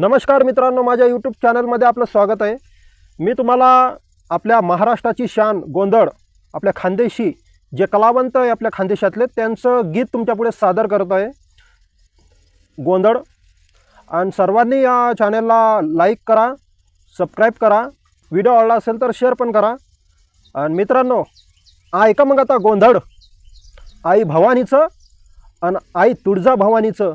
नमस्कार मित्रांनो माझ्या यूट्यूब चॅनलमध्ये आपलं स्वागत आहे. मी तुम्हाला आपल्या महाराष्ट्राची शान गोंधळ आपल्या खानदेशी जे कलावंत आहे आपल्या खानदेशातले त्यांचं गीत तुमच्यापुढे सादर करत आहे. गोंधळ. आणि सर्वांनी या चॅनलला लाईक करा सबस्क्राईब करा व्हिडिओ आवडला असेल तर शेअर पण करा. आणि मित्रांनो ऐका मग आता गोंधळ? आई भवानीचं आणि आई Tulja भवानीचं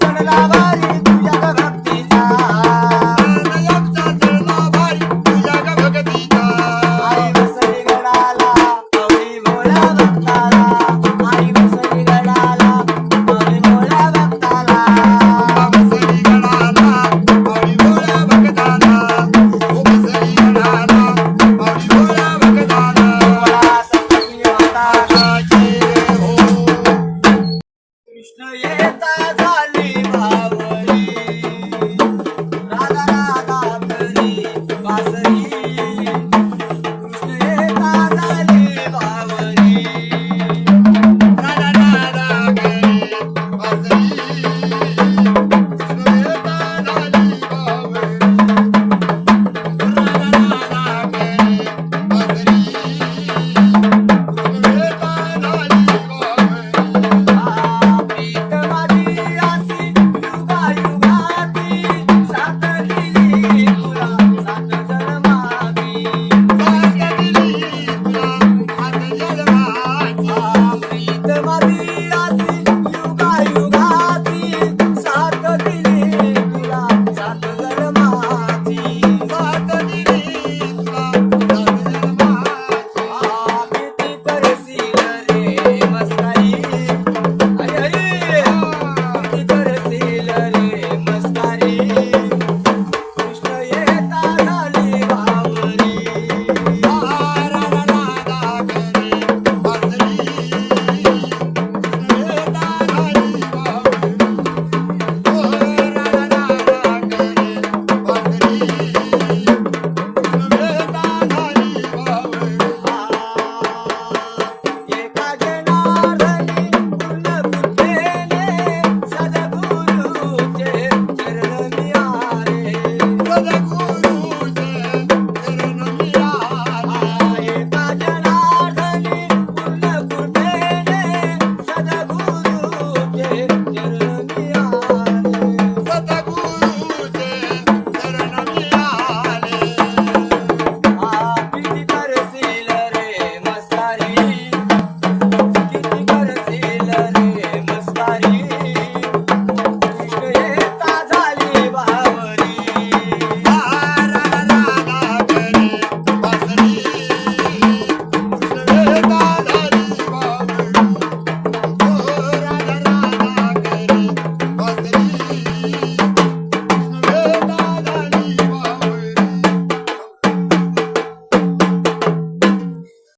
Sanada, Sanada, Sanada, Sanada, Sanada, Sanada,